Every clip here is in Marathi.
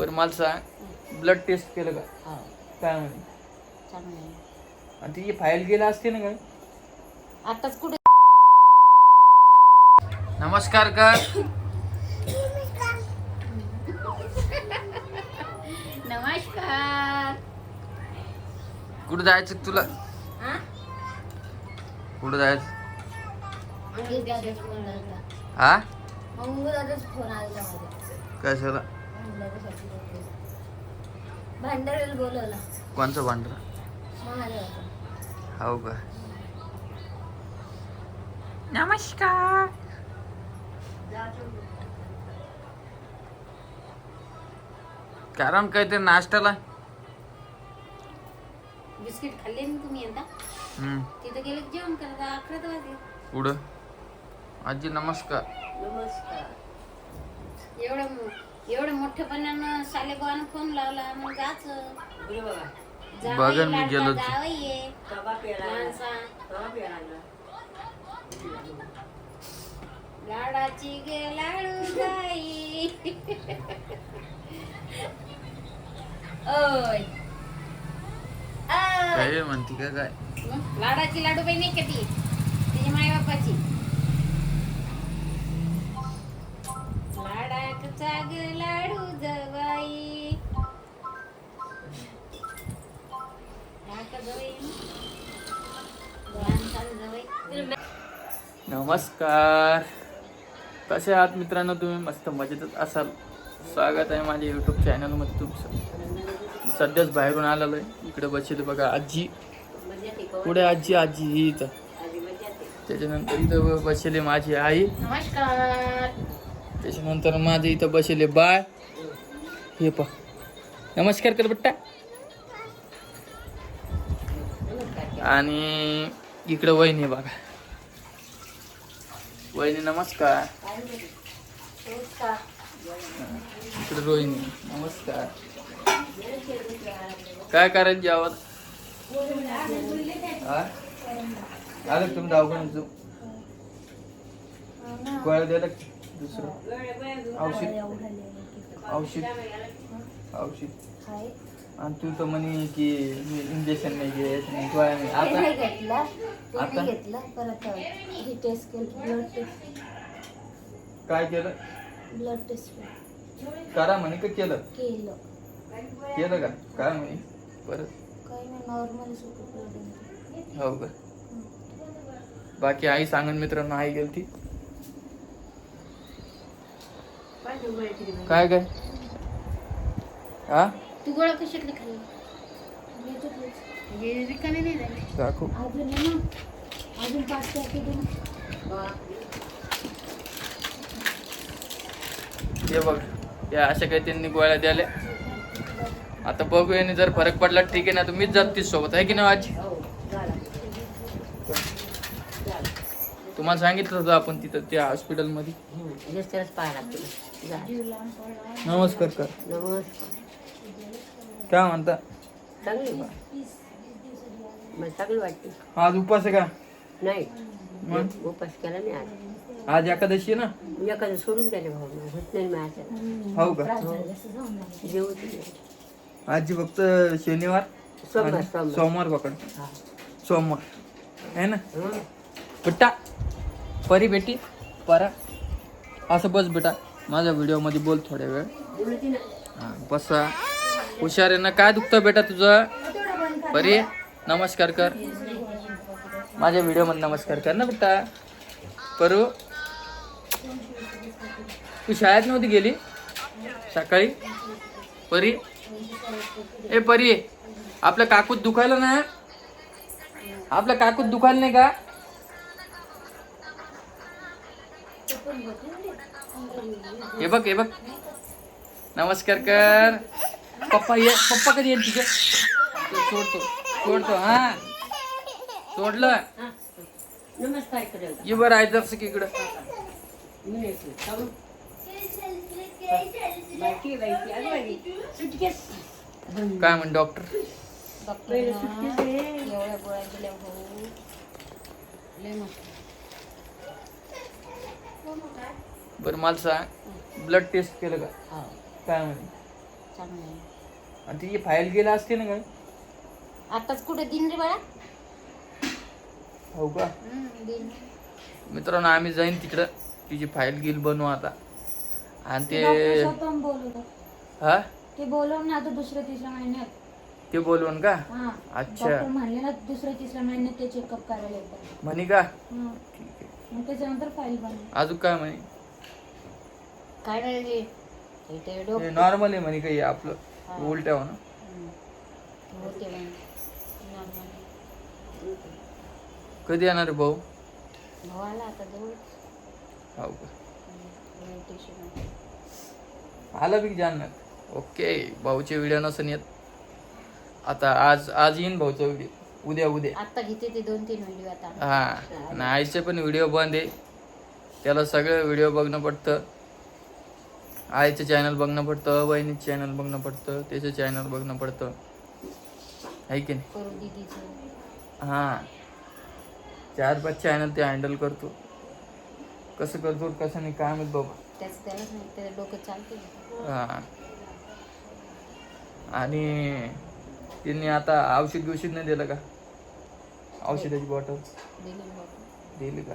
बरं मला सांग ब्लड टेस्ट केलं का? हो. काय म्हणे? चांगलं आणि तिची फाईल गेला असते ना काय आताच कुठे? नमस्कार कर. नमस्कार. कुठं जायचं तुला? हा? कुठं जायचं? दादाच फोन हा? दादाच फोन कशाला? भांडारेल बोलवला. कोणचं भांडर? हो का? नमस्कार. कारण काय ते नाश्त्याला? बिस्किट खाल्ले ना तुम्ही आता? हम्म, तिथं गेले जेवण करता अकरा वाजले. पुढं आजी नमस्कार. नमस्कार. एवढं एवढं मोठेपणानं सालेबान फोन लावला मग जाच बघा. मी गेलोच. लाडाची गे लाडू गाई ओय. ओय. काय म्हणते का काय? मग लाडाची लाडू बाई नाही का ती? तिच्या माय नमस्कार. कसे आहात मित्रांनो तुम्ही? मस्त मजेतच असाल. स्वागत आहे माझ्या यूट्यूब चॅनलमध्ये तुमचं. सध्याच बाहेरून आलेलो आहे. इकडे बसले बघा आजी. पुढे आजी आजी ही इथं. त्याच्यानंतर इथं बसले माझी आई. नमस्कार. त्याच्यानंतर माझे इथं बसले बाळ. हे पा नमस्कार कर बट्टा आणि इकडं वहिनी बघा. वहिनी नमस्कार. इकडे रोहिणी नमस्कार. काय करायचं जेवण? आलं तुम्ही दवाखान्यात जाऊ गोळ्या द्यायला दुसरं? औषध? औषध? औषध. आणि तू तर म्हणे की इंजेक्शन नाही घ्यायचं नाही गोळ्या नाही. आता? घेतला ते आता? नाही घेतला. परत ही टेस्ट केली ब्लड टेस्ट काय केलं? ब्लड टेस्ट करा म्हणे का केलं? केलं. केलं का? काय म्हणे? परत? काही नाही नॉर्मल ब्लड हो का? बाकी आई सांगन मित्रांनो आई गेलती. काय काय? हा तू गोळा कशातली खाल्ली हे रिकामे नाही झाले. दाखव. अजून आहे ना. अजून पाच पॅकेट आहे ना हे बघ या अशा काही त्यांनी गोळ्या द्याल्या. आता बघू याने जर फरक पडला ठीक आहे ना तर मीच जात तीच सोबत आहे की नाही आजी? तुम्हाला सांगितलं होतं आपण तिथं त्या हॉस्पिटलमध्ये नमस्कार कर. नमस्कार. काय म्हणता? चांगली बा मला चांगली वाटते. आज उपास आहे का? नाही. मग? उपास केला नाही आज. आज एकादशी आहे ना? एखादं सोडून द्याले भाऊ होत नाही माझ्या. हो का? दे. आजी फक्त शनिवार सोमवार आणि सोमवार. सोमवार पकड. हा. सोमवार. आहे ना? हं. बेटा परी बेटी परा. असं बस बेटा माझ्या व्हिडिओमध्ये बोल थोड्या वेळ. बोलती ना. हा, बसा. हुशार आहे ना? काय दुखतं बेटा तुझं? परी नमस्कार कर. माझ्या व्हिडिओमध्ये नमस्कार कर ना बेटा. करू तू शाळेत नव्हती गेली? सकाळी? परी? ए परी आपलं काकूत दुखायला ना? आपलं काकूत दुखायला नाही का? हे बघ हे बघ. नमस्कार कर. पप्पा ये पप्पा कधी येईल तुझे सोडतो सोडतो हा सोडलं नमस्कार करेल ये बरं आहे जरस की इकडं मी येते. जाऊ. बाकी बाकी अगं बाई. सुटकेस. काय म्हण डॉक्टर डॉक्टर एवढ्या गोळ्या दिल्या भाऊ लय मस्त बरं मला सांग ब्लड टेस्ट केलं का हो. काय म्हणे चांगलं आहे आणि तिची फाईल गेला असते ना काय आताच कुठे दिन रे बाळा? हो का? हम्म, दिन मित्रांनो आम्ही जाईन तिकडं. तिची फाईल गिल बनवू आता. आणि ते डॉक्टर पण हा? ते बोलव ना आता दुसऱ्या तिसऱ्या महिन्यात. ते बोलवून का? हा. अच्छा. डॉक्टर म्हणले ना दुसऱ्या तिसऱ्या महिन्यात ते चेकअप करायला येतात. म्हणे का? हा. मग त्याच्यानंतर फाईल बनव अजून काय म्हणे? काय नाही रे. इथे डोकं नॉर्मल आहे म्हणे काही. आपलं. उलट्या म्हणे. Normal. कधी येणार आहे भाऊ? हो का? आला बी जाणं ओके भाऊचे व्हिडिओ नसन येत. आता आज आज येईन भाऊचा व्हिडिओ उद्या उद्या. आता घेते ते दोन तीन व्हिडिओ आता. हा आणि आईचे पण व्हिडिओ बंद आहे. त्याला सगळं व्हिडिओ बघणं पडतं. आईचं चॅनल बघणं पडतं बहिणीचं चॅनल बघणं पडतं त्याचं चॅनल बघणं पडतं. आहे की नाही? हां. चार पाच चॅनल ते हँडल करतो. कसं करतो कसं नाही काय माहीत बाबा. हां. आणि त्यांनी आता औषध बिवषध नाही दिलं का? औषधाची बॉटल दिली का?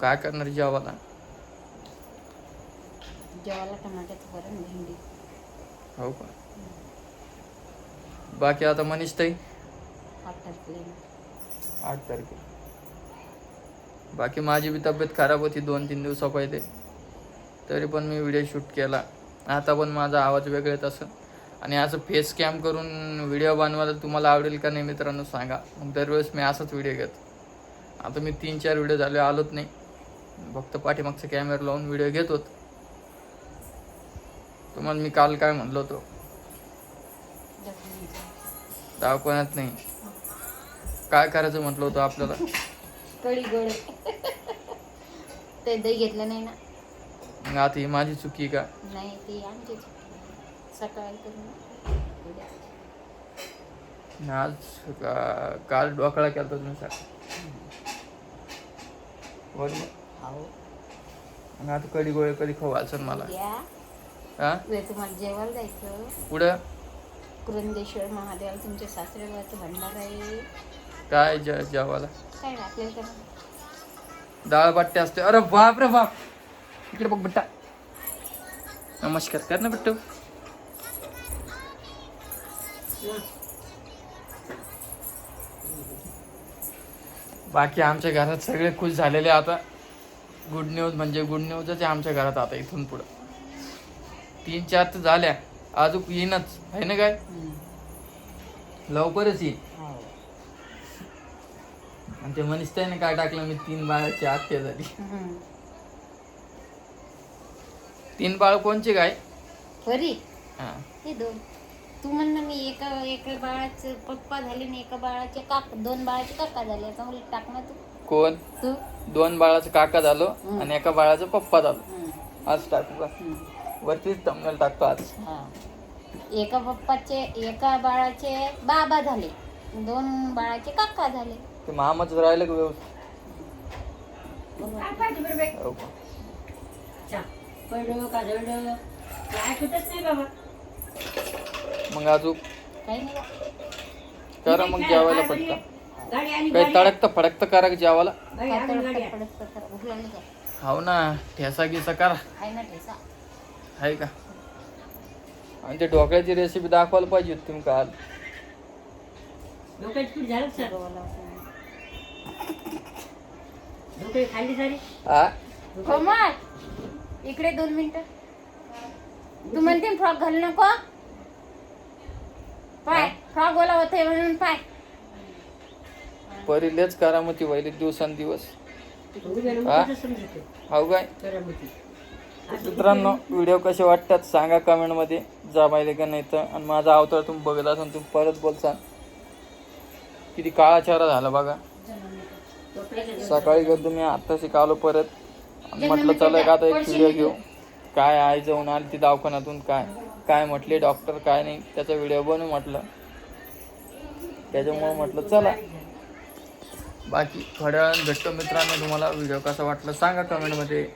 काय करणार जेवायला? जेवायला टमाट्याचं वरण भेंडी. हो का? बाकी आता मनीष ताई? आठ तारखेला आठ तारखे. बाकी माझी बी तब्येत खराब होती दोन तीन दिवसा पहिले. तरी पण मी व्हिडिओ शूट केला. आता पण माझा आवाज वेगळेच असं. आणि असं फेस कॅम करून व्हिडिओ बनवायला तुम्हाला आवडेल का नाही मित्रांनो सांगा. मग दरवेळेस मी असाच व्हिडिओ घेतो. आता मी तीन चार व्हिडिओ झाले आलोच नाही. फक्त पाठीमागचा कॅमेरा लावून व्हिडिओ घेत तुम्हाला मी काल काय म्हणलो होतो? दखनीचं. दवाखान्यात नाही. काय करायचं म्हटलं होतं आपल्याला? कळी गोळे ते दही घेतलं नाही ना? मग आता ही माझी चुकी का? नाही ती आमची चुकी. सकाळी करून उद्या. आज का- काल डोकळा केला तुम्ही सर मग आता कधी गोळे कधी खाऊ घालसन मला. उद्या हा? उद्या तुम्हाला जेवायला जायचं. पुढं कुरंदेश्वर महादेवाला तुमच्या सासरेबाचं भंडार आहे काय जे जेवायला? काय आपल्याला तर डाळ बाट्टे असते अरे बाप रे बाप! इकडे बघ बट्टा. नमस्कार कर ना बट्टू. बाकी आमच्या घरात सगळे खुश झालेले आता. गुड न्यूज म्हणजे गुड न्यूजच आहे आमच्या घरात आता इथून पुढं. तीन चार तर झाल्या. अजून येईनच. आहे ना काय? लवकरच येईन. हाव. आणि ते मनीष त्याने काय टाकलं? मी तीन बाळाची हत्या झाली. तीन बाळ कोणचे काय? बरी हा. हे दोन. तू म्हण ना मी एका एका बाळाचे पप्पा झाले आणि एका बाळाचे काक दोन बाळाचे काका झाले. आता मला टाक ना तू. कोण? तू? दोन बाळाचं काका झालो. आणि एका बाळाचं पप्पा झालो. आज टाकू का. वरतीच तमनेल टाकतो आज. हा. एका पप्पाचे एका बाळाचे बाबा झाले. दोन बाळाचे काका झाले. ते मामाच राहिलं का व्यवस्थित? हो का? पडलं काय नाही बाबा. मग अजून? काही नाही. करा मग जेवायला पटकन. गाडी आणि काही गाडी तडकतं फडकतं करा का जेवायला. गाडी आणि गाडी पडत पडत पडत भूक लागली का हो ना ठेसा गिसा करा. आहे ना ठेसा. आहे का? आणि ते ढोकळ्याची रेसिपी दाखवायला पाहिजे होती तुम्ही काल. झालं सर. डोके सारी? हा कोमल इकडे दोन मिनिट. तू म्हणते फ्रॉक घालू नको. पाय फ्रॉक ओला होते म्हणून पाय. पहिलेच करामती व्हायले दिवसांदिवस. हा? मोठं हो काय? मित्रांनो व्हिडिओ कसे वाटतात सांगा कमेंटमध्ये. जा पाहिले का नाही तर? आणि माझा अवतार तुम्ही बघत असाल तुम्ही परत बोलसान किती काळाचारा झाला बघा. सकाळी गेलो मी आत्ता शिकालो परत. म्हटलं चला का आता एक व्हिडिओ घेऊ. काय आई जाऊन आली ती दवाखान्यातून काय? काय म्हटले डॉक्टर काय नाही. त्याचा व्हिडिओ बनवू म्हटलं. त्याच्यामुळे म्हटलं चला. बाकी थोड्या वेळानं भेटतो मित्रांनो तुम्हाला व्हिडिओ कसा वाटला सांगा कमेंटमध्ये